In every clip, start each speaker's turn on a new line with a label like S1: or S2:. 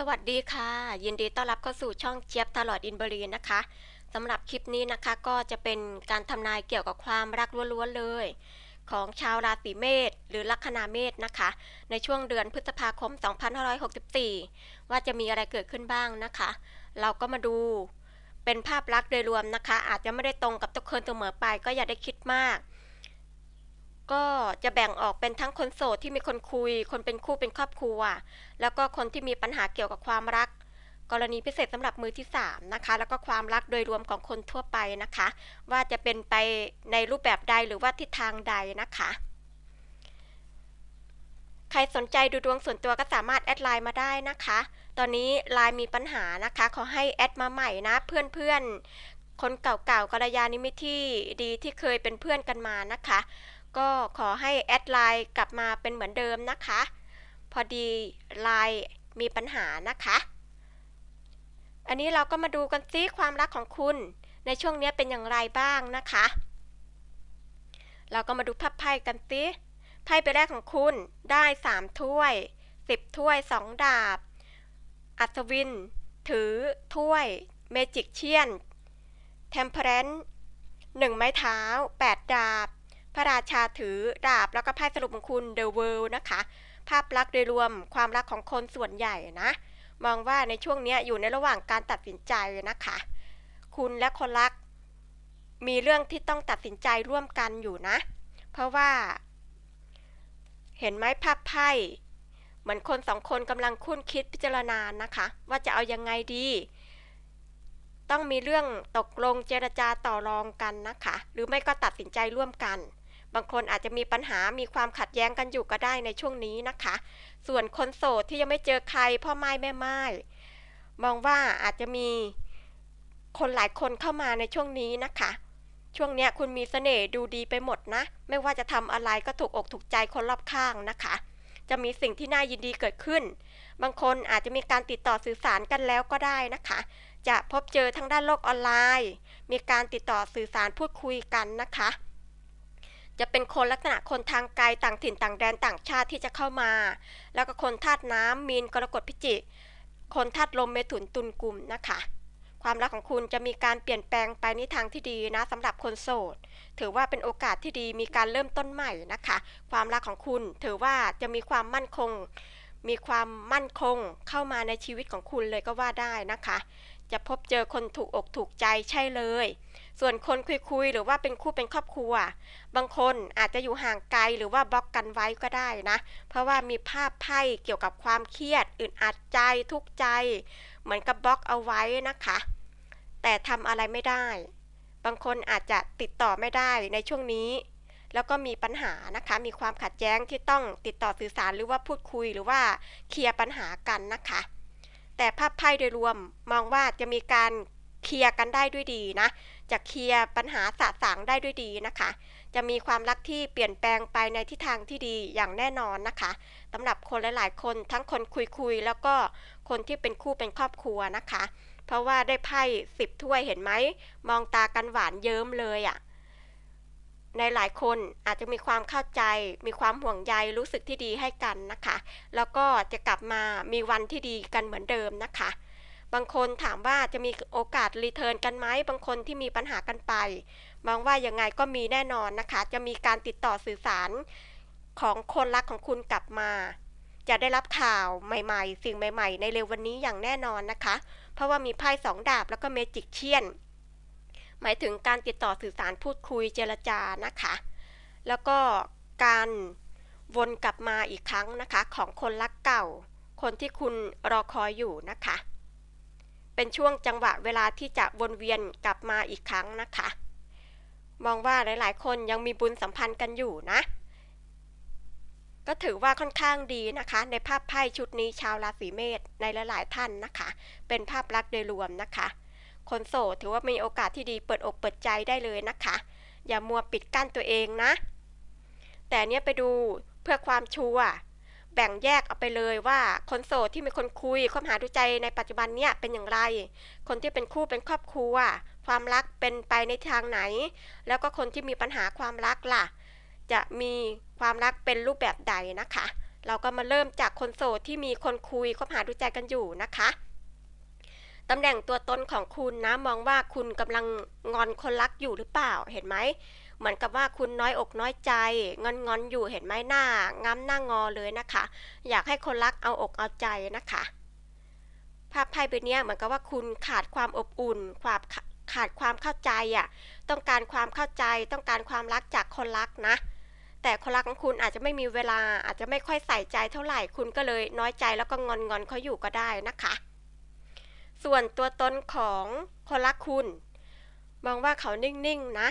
S1: สวัสดีค่ะ ยินดีต้อนรับเข้าสู่ช่องเจี๊ยบตลอดอินเบรีนะคะสำหรับคลิปนี้นะคะก็จะเป็นการทำนายเกี่ยวกับความรักล้วนๆเลย ของชาวราศีเมษหรือลัคนาเมษนะคะ ในช่วงเดือนพฤษภาคม 2564 ว่าจะมีอะไรเกิดขึ้นบ้างนะคะ เราก็มาดูเป็นภาพลักษณ์โดยรวมนะคะ อาจจะไม่ได้ตรงกับทุกคนเสมอไปก็อย่าได้คิดมาก ก็จะแบ่งออกเป็นทั้งคนโสดที่มีคนคุย คนเป็นคู่เป็นครอบครัว แล้วก็คนที่มีปัญหาเกี่ยวกับความรัก กรณีพิเศษสำหรับมือที่3นะคะ แล้วก็ความรักโดยรวมของคนทั่วไปนะคะ ว่าจะเป็นไปในรูปแบบใดหรือว่าทิศทางใดนะคะ ใครสนใจดูดวงส่วนตัวก็สามารถแอดไลน์มาได้นะคะ ตอนนี้ไลน์มีปัญหานะคะ ขอให้แอดมาใหม่นะเพื่อนๆคนเก่าๆกัลยาณมิตที่ดีที่เคยเป็นเพื่อนกันมานะคะ ก็ขอให้แอดไลน์กลับมาเป็นเหมือนเดิมนะคะ พอดีไลน์มีปัญหานะคะ อันนี้เราก็มาดูกันซิความรักของคุณ ในช่วงนี้เป็นอย่างไรบ้างนะคะ เราก็มาดูพับไพ่กันซิไพ่ใบแรกของคุณได้สามถ้วยสิบถ้วยสองดาบ อัศวิน ถือ ถ้วย เมจิกเชียน เทมเพรนหนึ่งไม้เท้าแปดดาบ พระราชาถือดาบแล้วก็ไพ่สรุปของคุณ The World นะคะ ภาพลักษณ์โดยรวมความรักของคนส่วนใหญ่นะ มองว่าในช่วงนี้อยู่ในระหว่างการตัดสินใจนะคะ คุณและคนรัก มีเรื่องที่ต้องตัดสินใจร่วมกันอยู่นะ เพราะว่า เห็นไหมภาพไพ่เหมือนคนสองคนกำลังคุ้นคิดพิจารณานะคะ ว่าจะเอายังไงดีต้องมีเรื่องตกลงเจรจาต่อรองกันนะคะ หรือไม่ก็ตัดสินใจร่วมกัน บางคนอาจจะมีปัญหามีความขัดแย้งกันอยู่ก็ได้ในช่วงนี้นะคะ ส่วนคนโสดที่ยังไม่เจอใครพ่อไม้แม่ไม้มองว่าอาจจะมีคนหลายคนเข้ามาในช่วงนี้นะคะ ช่วงนี้คุณมีเสน่ห์ดูดีไปหมดนะ ไม่ว่าจะทำอะไรก็ถูกอกถูกใจคนรอบข้างนะคะ จะมีสิ่งที่น่ายินดีเกิดขึ้น บางคนอาจจะมีการติดต่อสื่อสารกันแล้วก็ได้นะคะ จะพบเจอทั้งด้านโลกออนไลน์ มีการติดต่อสื่อสารพูดคุยกันนะคะ จะเป็นคนลักษณะคนทางไกลต่างถิ่นต่างแดนต่างชาติที่จะเข้ามา แล้วก็คนธาตุน้ำมีนกรกฎพิจิก คนธาตุลมเมถุนตุลกลุ่มนะคะ ความรักของคุณจะมีการเปลี่ยนแปลงไปในทางที่ดีนะสำหรับคนโสด ถือว่าเป็นโอกาสที่ดีมีการเริ่มต้นใหม่นะคะ ความรักของคุณถือว่าจะมีความมั่นคง มีความมั่นคงเข้ามาในชีวิตของคุณเลยก็ว่าได้นะคะ จะพบเจอคนถูกอกถูกใจใช่เลย ส่วนคนคุยๆหรือว่าเป็นคู่เป็นครอบครัว บางคนอาจจะอยู่ห่างไกลหรือว่าบล็อกกันไว้ก็ได้นะ เพราะว่ามีภาพไพ่เกี่ยวกับความเครียดอึดอัดใจทุกข์ใจ เหมือนกับบล็อกเอาไว้นะคะ แต่ทำอะไรไม่ได้ บางคนอาจจะติดต่อไม่ได้ในช่วงนี้แล้วก็มีปัญหานะคะ มีความขัดแย้งที่ต้องติดต่อสื่อสารหรือว่าพูดคุยหรือว่าเคลียร์ปัญหากันนะคะ แต่ภาพไพ่โดยรวมมองว่าจะมีการเคลียร์กันได้ด้วยดีนะ จะเคลียร์ปัญหาสะสางได้ด้วยดีนะคะ จะมีความรักที่เปลี่ยนแปลงไปในทิศทางที่ดีอย่างแน่นอนนะคะสำหรับคนหลาย ๆ คนทั้งคนคุยๆแล้วก็คนที่เป็นคู่เป็นครอบครัวนะคะ เพราะว่าได้ไพ่สิบถ้วยเห็นไหมมองตากันหวานเยิ้มเลยอะ่ะในหลายคนอาจจะมีความเข้าใจ มีความห่วงใยรู้สึกที่ดีให้กันนะคะ แล้วก็จะกลับมามีวันที่ดีกันเหมือนเดิมนะคะ บางคนถามว่าจะมีโอกาสรีเทิร์นกันไหมบางคนที่มีปัญหากันไปมองว่ายังไงก็มีแน่นอนนะคะ จะมีการติดต่อสื่อสารของคนรักของคุณกลับมา จะได้รับข่าวใหม่ๆ สิ่งใหม่ ๆ ในเร็ววันนี้อย่างแน่นอนนะคะ เพราะว่ามีไพ่สองดาบแล้วก็เมจิกเชียนหมายถึงการติดต่อสื่อสารพูดคุยเจรจานะคะ แล้วก็การวนกลับมาอีกครั้งนะคะ ของคนรักเก่า คนที่คุณรอคอยอยู่นะคะ เป็นช่วงจังหวะเวลาที่จะวนเวียนกลับมาอีกครั้งนะคะ มองว่าหลายๆ คนยังมีบุญสัมพันธ์กันอยู่นะ ก็ถือว่าค่อนข้างดีนะคะ ในภาพไพ่ชุดนี้ชาวราศีเมษในหลาย ๆ ท่านนะคะ เป็นภาพลักษณ์โดยรวมนะคะ คนโสดถือว่ามีโอกาสที่ดีเปิดอกเปิดใจได้เลยนะคะ อย่ามัวปิดกั้นตัวเองนะ แต่เนี้ยไปดูเพื่อความชัวร์ แบ่งแยกเอาไปเลยว่าคนโสดที่มีคนคุยคบหาดูใจในปัจจุบันเนี้ยเป็นอย่างไร คนที่เป็นคู่เป็นครอบครัว ความรักเป็นไปในทางไหน แล้วก็คนที่มีปัญหาความรักล่ะ จะมีความรักเป็นรูปแบบใดนะคะ เราก็มาเริ่มจากคนโสดที่มีคนคุยคบหาดูใจกันอยู่นะคะตำแหน่งตัวตนของคุณนะมองว่าคุณกำลังงอนคนรักอยู่หรือเปล่าเห็นไหม เหมือนกับว่าคุณน้อยอกน้อยใจงอนงอนอยู่เห็นไหมหน้าง้ำหน้างอเลยนะคะ อยากให้คนรักเอาอกเอาใจนะคะภาพไพ่ใบนี้เหมือนกับว่าคุณขาดความอบอุ่นความขาดความเข้าใจอะต้องการความเข้าใจต้องการความรักจากคนรักนะ แต่คนรักของคุณอาจจะไม่มีเวลาอาจจะไม่ค่อยใส่ใจเท่าไหร่คุณก็เลยน้อยใจแล้วก็งอนงอนเขาอยู่ก็ได้นะคะ ส่วนตัวตนของคนรักคุณ มองว่าเขานิ่งๆนะ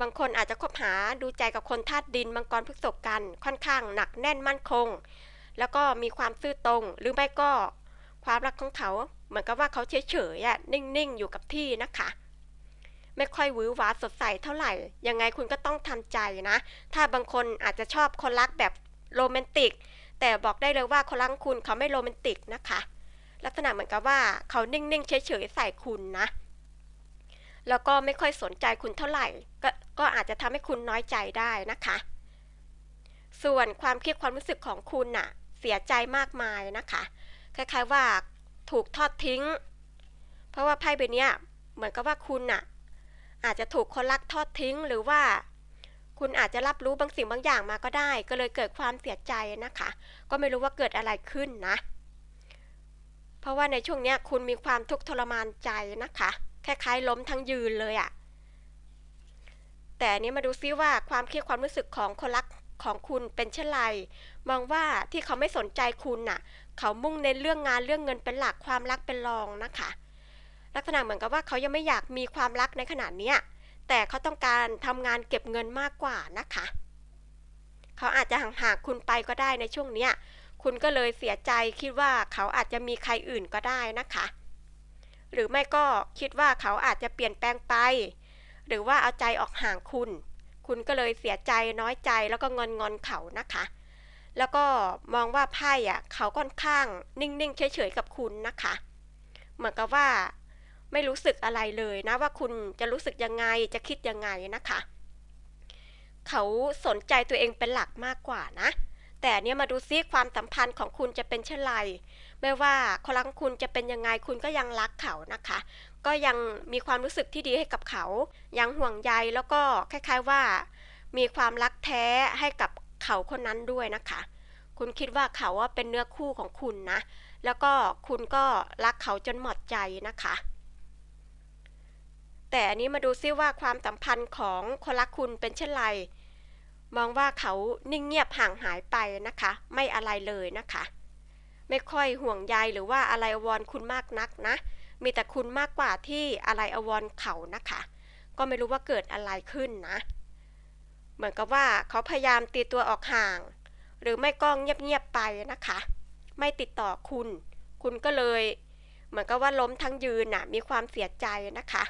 S1: บางคนอาจจะคบหาดูใจกับคนธาตุดินมังกรพฤษภกันค่อนข้างหนักแน่นมั่นคง แล้วก็มีความซื่อตรง หรือไม่ก็ความรักของเขา เหมือนกับว่าเขาเฉยๆอะนิ่งๆ อยู่กับที่นะคะ ไม่ค่อยหวือหวาสดใสเท่าไหร่ ยังไงคุณก็ต้องทำใจนะ ถ้าบางคนอาจจะชอบคนรักแบบโรแมนติก แต่บอกได้เลยว่าคนรักคุณเขาไม่โรแมนติกนะคะ ลักษณะเหมือนกับว่าเขานิ่งๆเฉยๆใส่คุณนะ แล้วก็ไม่ค่อยสนใจคุณเท่าไหร่ก็ก็อาจจะทำให้คุณน้อยใจได้นะคะ ส่วนความคิดความรู้สึกของคุณน่ะ เสียใจมากมายนะคะ คล้ายๆว่าถูกทอดทิ้ง เพราะว่าไพ่ใบนี้เหมือนกับว่าคุณน่ะ อาจจะถูกคนรักทอดทิ้งหรือว่าคุณอาจจะรับรู้บางสิ่งบางอย่างมาก็ได้ ก็เลยเกิดความเสียใจนะคะ ก็ไม่รู้ว่าเกิดอะไรขึ้นนะ เพราะว่าในช่วงนี้คุณมีความทุกข์ทรมานใจนะคะ คล้ายๆล้มทั้งยืนเลยอะแต่นี้มาดูซิว่าความคิดความรู้สึกของคนรักของคุณเป็นเช่นไร มองว่าที่เขาไม่สนใจคุณน่ะ เขามุ่งในเรื่องงานเรื่องเงินเป็นหลักความรักเป็นรองนะคะ ลักษณะเหมือนกับว่าเขายังไม่อยากมีความรักในขณะนี้แต่เขาต้องการทำงานเก็บเงินมากกว่านะคะ เขาอาจจะห่างๆคุณไปก็ได้ในช่วงเนี้ย คุณก็เลยเสียใจคิดว่าเขาอาจจะมีใครอื่นก็ได้นะคะ หรือไม่ก็คิดว่าเขาอาจจะเปลี่ยนแปลงไป หรือว่าเอาใจออกห่างคุณ คุณก็เลยเสียใจน้อยใจแล้วก็งอนงอนเขานะคะ แล้วก็มองว่าไพ่อะเขาค่อนข้างนิ่งๆเฉยๆกับคุณนะคะ เหมือนกับว่าไม่รู้สึกอะไรเลยนะว่าคุณจะรู้สึกยังไงจะคิดยังไงนะคะ เขาสนใจตัวเองเป็นหลักมากกว่านะ แต่เนี้ยมาดูซิความสัมพันธ์ของคุณจะเป็นเช่นไร ไม่ว่าคนรักคุณจะเป็นยังไงคุณก็ยังรักเขานะคะ ก็ยังมีความรู้สึกที่ดีให้กับเขา ยังห่วงใยแล้วก็คล้ายๆว่า มีความรักแท้ให้กับเขาคนนั้นด้วยนะคะ คุณคิดว่าเขาว่าเป็นเนื้อคู่ของคุณนะ แล้วก็คุณก็รักเขาจนหมดใจนะคะแต่อันนี้มาดูซิว่าความสัมพันธ์ของคนรักคุณเป็นเช่นไร มองว่าเขานิ่งเงียบห่างหายไปนะคะ ไม่อะไรเลยนะคะ ไม่ค่อยห่วงใยหรือว่าอะไรอววรคุณมากนักนะ มีแต่คุณมากกว่าที่อะไรอววรเขานะคะ ก็ไม่รู้ว่าเกิดอะไรขึ้นนะ เหมือนกับว่าเขาพยายามตีตัวออกห่าง หรือไม่ก็เงียบๆไปนะคะ ไม่ติดต่อคุณ คุณก็เลย เหมือนกับว่าล้มทั้งยืนน่ะ มีความเสียใจนะคะ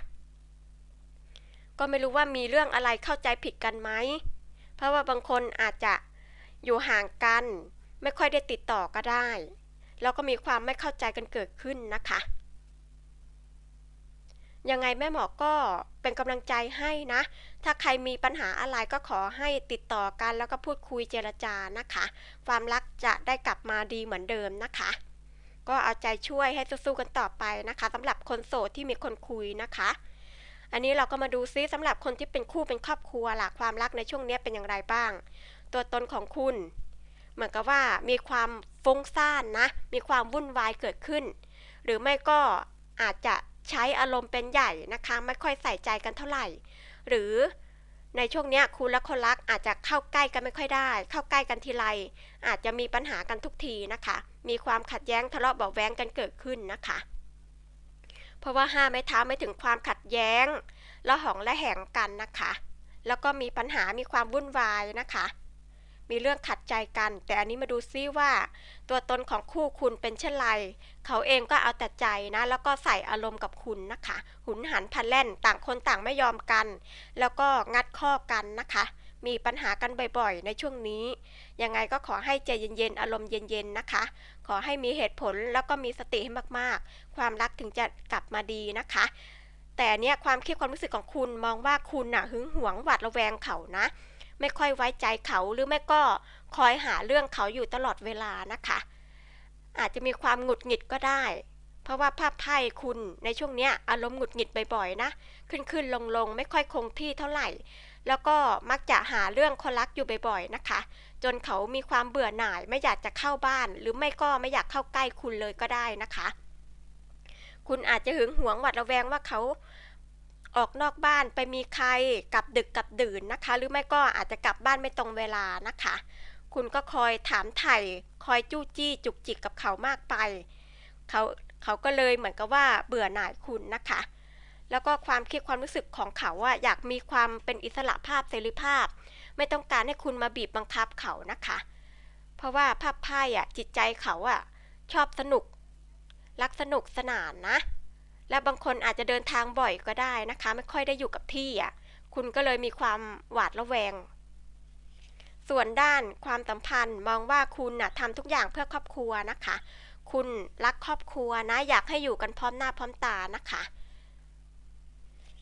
S1: ก็ไม่รู้ว่ามีเรื่องอะไรเข้าใจผิดกันไหม เพราะว่าบางคนอาจจะอยู่ห่างกัน ไม่ค่อยได้ติดต่อก็ได้ แล้วก็มีความไม่เข้าใจกันเกิดขึ้นนะคะ ยังไงแม่หมอก็เป็นกำลังใจให้นะ ถ้าใครมีปัญหาอะไรก็ขอให้ติดต่อกัน แล้วก็พูดคุยเจรจานะคะ ความรักจะได้กลับมาดีเหมือนเดิมนะคะ ก็เอาใจช่วยให้สู้ๆกันต่อไปนะคะสำหรับคนโสดที่มีคนคุยนะคะอันนี้เราก็มาดูซิสำหรับคนที่เป็นคู่เป็นครอบครัวล่ะความรักในช่วงนี้เป็นอย่างไรบ้าง ตัวตนของคุณ เหมือนกับว่ามีความฟุ้งซ่านนะ มีความวุ่นวายเกิดขึ้น หรือไม่ก็อาจจะใช้อารมณ์เป็นใหญ่นะคะ ไม่ค่อยใส่ใจกันเท่าไหร่ หรือในช่วงนี้คุณและคนรักอาจจะเข้าใกล้กันไม่ค่อยได้ เข้าใกล้กันทีไรอาจจะมีปัญหากันทุกทีนะคะ มีความขัดแย้งทะเลาะเบาะแว้งกันเกิดขึ้นนะคะ เพราะว่าห้าไม้เท้าไม่ถึงความขัดแย้งละหองและแหงกันนะคะ แล้วก็มีปัญหามีความวุ่นวายนะคะ มีเรื่องขัดใจกัน แต่อันนี้มาดูซิว่า ตัวตนของคู่คุณเป็นเช่นไร เขาเองก็เอาแต่ใจนะ แล้วก็ใส่อารมณ์กับคุณนะคะ หุนหันพลันแล่นต่างคนต่างไม่ยอมกัน แล้วก็งัดข้อกันนะคะ มีปัญหากันบ่อยๆ ในช่วงนี้ ยังไงก็ขอให้ใจเย็นๆ อารมณ์เย็นๆ นะคะ ขอให้มีเหตุผลแล้วก็มีสติให้มากๆ ความรักถึงจะกลับมาดีนะคะแต่เนี่ยความคิดความรู้สึกของคุณมองว่าคุณน่ะหึงหวงหวาดระแวงเขานะ ไม่ค่อยไว้ใจเขาหรือไม่ก็คอยหาเรื่องเขาอยู่ตลอดเวลานะคะ อาจจะมีความหงุดหงิดก็ได้ เพราะว่าภาพไพ่คุณในช่วงเนี้ยอารมณ์หงุดหงิดบ่อยๆนะขึ้นขึ้นลงลงๆไม่ค่อยคงที่เท่าไหร่ แล้วก็มักจะหาเรื่องคนรักอยู่บ่อยๆนะคะ จนเขามีความเบื่อหน่ายไม่อยากจะเข้าบ้าน หรือไม่ก็ไม่อยากเข้าใกล้คุณเลยก็ได้นะคะ คุณอาจจะหึงหวงหวัดระแวงว่าเขา ออกนอกบ้านไปมีใครกลับดึกกลับดื่นนะคะ หรือไม่ก็อาจจะกลับบ้านไม่ตรงเวลานะคะ คุณก็คอยถามไถ่คอยจู้จี้จุกจิกกับเขามากไป เขาเขาก็เลยเหมือนกับว่าเบื่อหน่ายคุณนะคะ แล้วก็ความคิดความรู้สึกของเขาอะอยากมีความเป็นอิสระภาพเสรีภาพ ไม่ต้องการให้คุณมาบีบบังคับเขานะคะ เพราะว่าภาพไพ่อะจิตใจเขาอะชอบสนุก รักสนุกสนานนะ และบางคนอาจจะเดินทางบ่อยก็ได้นะคะ ไม่ค่อยได้อยู่กับที่อะคุณก็เลยมีความหวาดระแวง ส่วนด้านความสัมพันธ์มองว่าคุณน่ะทำทุกอย่างเพื่อครอบครัวนะคะ คุณรักครอบครัวนะอยากให้อยู่กันพร้อมหน้าพร้อมตานะคะ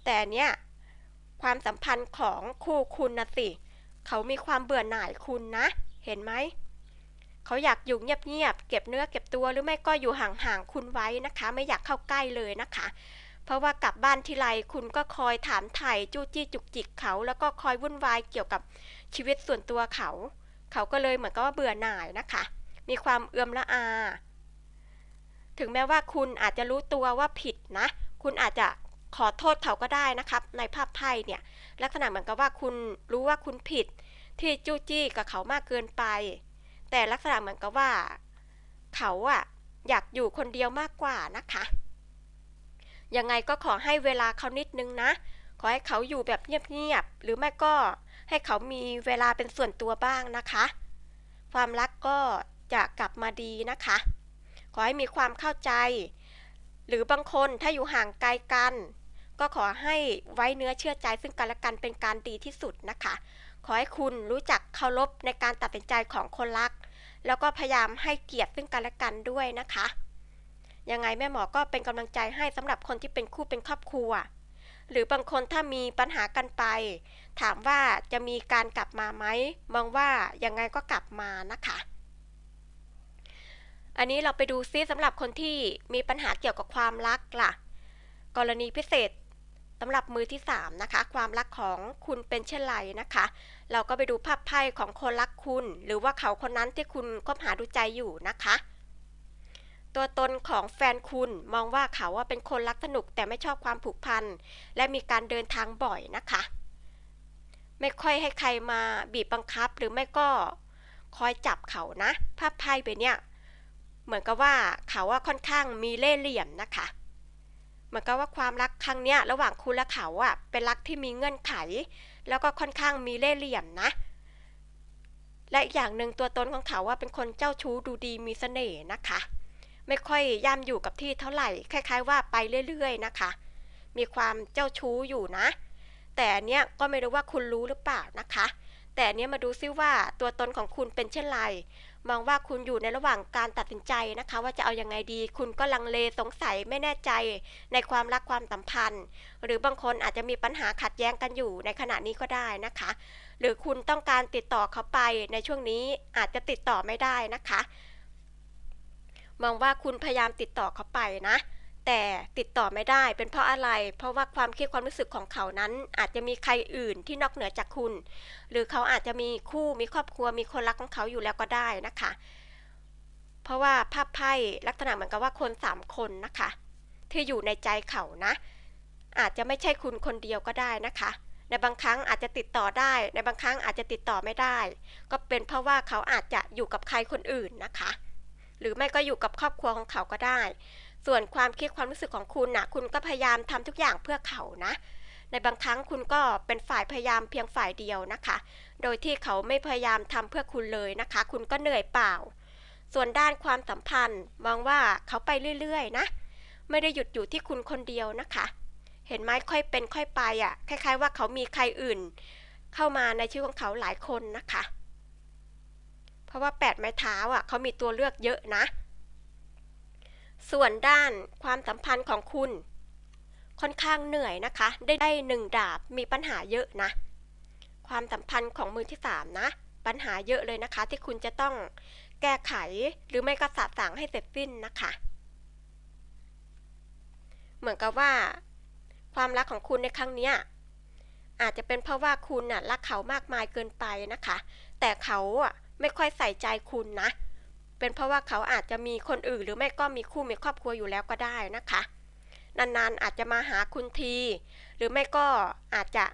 S1: แต่เนี้ยความสัมพันธ์ของคู่คุณนะสิ เขามีความเบื่อหน่ายคุณนะ เห็นไหม เขาอยากอยู่เงียบๆเก็บเนื้อเก็บตัวหรือไม่ก็อยู่ห่างๆคุณไว้นะคะ ไม่อยากเข้าใกล้เลยนะคะ เพราะว่ากลับบ้านทีไรคุณก็คอยถามไถ่จู้จี้จุกจิกเขา แล้วก็คอยวุ่นวายเกี่ยวกับชีวิตส่วนตัวเขา เขาก็เลยเหมือนกับว่าเบื่อหน่ายนะคะ มีความเอือมละอา ถึงแม้ว่าคุณอาจจะรู้ตัวว่าผิดนะ คุณอาจจะขอโทษเขาก็ได้นะครับ ในภาพไพ่เนี่ย ลักษณะเหมือนกับว่าคุณรู้ว่าคุณผิด ที่จู้จี้กับเขามากเกินไป แต่ลักษณะเหมือนกับว่า เขาอะอยากอยู่คนเดียวมากกว่านะคะ ยังไงก็ขอให้เวลาเขานิดนึงนะ ขอให้เขาอยู่แบบเงียบๆ หรือไม่ก็ให้เขามีเวลาเป็นส่วนตัวบ้างนะคะ ความรักก็จะกลับมาดีนะคะ ขอให้มีความเข้าใจ หรือบางคนถ้าอยู่ห่างไกลกัน ก็ขอให้ไว้เนื้อเชื่อใจซึ่งกันและกันเป็นการดีที่สุดนะคะ ขอให้คุณรู้จักเคารพในการตัดสินใจของคนรัก แล้วก็พยายามให้เกียรติซึ่งกันและกันด้วยนะคะ ยังไงแม่หมอก็เป็นกำลังใจให้สำหรับคนที่เป็นคู่เป็นครอบครัว หรือบางคนถ้ามีปัญหากันไป ถามว่าจะมีการกลับมาไหมมองว่ายังไงก็กลับมานะคะ อันนี้เราไปดูซิสำหรับคนที่มีปัญหาเกี่ยวกับความรักล่ะ กรณีพิเศษ สำหรับมือที่ 3 นะคะ ความรักของคุณเป็นเช่นไรนะคะ เราก็ไปดูภาพไพ่ของคนรักคุณ หรือว่าเขาคนนั้นที่คุณคบหาดูใจอยู่นะคะ ตัวตนของแฟนคุณมองว่าเขาว่าเป็นคนรักสนุกแต่ไม่ชอบความผูกพัน และมีการเดินทางบ่อยนะคะ ไม่ค่อยให้ใครมาบีบบังคับหรือไม่ก็คอยจับเขานะ ภาพไพ่ไปเนี่ย เหมือนกับว่าเขาว่าค่อนข้างมีเล่ห์เหลี่ยมนะคะ มือนกับว่าความรักครั้งเนี้ยระหว่างคุณและเขาอะเป็นรักที่มีเงื่อนไข แล้วก็ค่อนข้างมีเล่ห์เหลี่ยมนะ และอีกอย่างหนึ่งตัวตนของเขาว่าเป็นคนเจ้าชู้ดูดีมีเสน่ห์นะคะ ไม่ค่อยย่ำอยู่กับที่เท่าไหร่คล้าย ๆ ว่าไปเรื่อยๆนะคะ มีความเจ้าชู้อยู่นะ แต่เนี้ยก็ไม่รู้ว่าคุณรู้หรือเปล่านะคะ แต่เนี้ยมาดูซิว่าตัวตนของคุณเป็นเช่นไร มองว่าคุณอยู่ในระหว่างการตัดสินใจนะคะ ว่าจะเอาอยัางไงดี คุณก็ลังเลสงสัยไม่แน่ใจในความรักความสัมพันธ์ หรือบางคนอาจจะมีปัญหาขัดแย้งกันอยู่ในขณะนี้ก็ได้นะคะ หรือคุณต้องการติดต่อเขาไปในช่วงนี้อาจจะติดต่อไม่ได้นะคะ มองว่าคุณพยายามติดต่อเขาไปนะ แต่ติดต่อไม่ได้เป็นเพราะอะไร เพราะว่าความคิดความรู้สึกของเขานั้น อาจจะมีใครอื่นที่นอกเหนือจากคุณ หรือเขาอาจจะมีคู่มีครอบครัวมีคนรักของเขาอยู่แล้วก็ได้นะคะ เพราะว่าภาพไพ่ลักษณะเหมือนกับว่าคนสามคนนะคะ ที่อยู่ในใจเขานะ อาจจะไม่ใช่คุณคนเดียวก็ได้นะคะในบางครั้งอาจจะติดต่อได้ ในบางครั้งอาจจะติดต่อไม่ได้ ก็เป็นเพราะว่าเขาอาจจะอยู่กับใครคนอื่นนะคะ หรือไม่ก็อยู่กับครอบครัวของเขาก็ได้ ส่วนความคิดความรู้สึกของคุณนะคุณก็พยายามทำทุกอย่างเพื่อเขานะ ในบางครั้งคุณก็เป็นฝ่ายพยายามเพียงฝ่ายเดียวนะคะ โดยที่เขาไม่พยายามทำเพื่อคุณเลยนะคะ คุณก็เหนื่อยเปล่า ส่วนด้านความสัมพันธ์มองว่าเขาไปเรื่อยๆนะ ไม่ได้หยุดอยู่ที่คุณคนเดียวนะคะ เห็นไหมค่อยเป็นค่อยไปอะ คล้าย ๆ ว่าเขามีใครอื่น เข้ามาในชีวิตของเขาหลายคนนะคะ เพราะว่าแปดไม้เท้าอะเขามีตัวเลือกเยอะนะ ส่วนด้านความสัมพันธ์ของคุณ ค่อนข้างเหนื่อยนะคะ ได้ได้หนึ่งดาบมีปัญหาเยอะนะ ความสัมพันธ์ของมือที่สามนะ ปัญหาเยอะเลยนะคะ ที่คุณจะต้องแก้ไขหรือไม่ก็สะสางให้เสร็จสิ้นนะคะ เหมือนกับว่า ความรักของคุณในครั้งนี้อาจจะเป็นเพราะว่าคุณน่ะรักเขามากมายเกินไปนะคะ แต่เขาอะไม่ค่อยใส่ใจคุณนะ เป็นเพราะว่าเขาอาจจะมีคนอื่น หรือไม่ก็มีคู่มีครอบครัวอยู่แล้วก็ได้นะคะ นานๆอาจจะมาหาคุณที หรือไม่ก็อาจจะ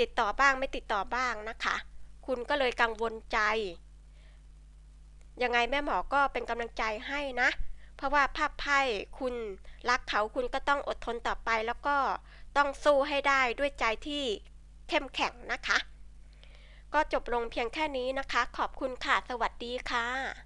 S1: ติดต่อบ้างไม่ติดต่อบ้างนะคะ คุณก็เลยกังวลใจ ยังไงแม่หมอก็เป็นกำลังใจให้นะ เพราะว่าภาพไพ่คุณรักเขาคุณก็ต้องอดทนต่อไป แล้วก็ต้องสู้ให้ได้ด้วยใจที่เข้มแข็งนะคะ ก็จบลงเพียงแค่นี้นะคะ ขอบคุณค่ะ สวัสดีค่ะ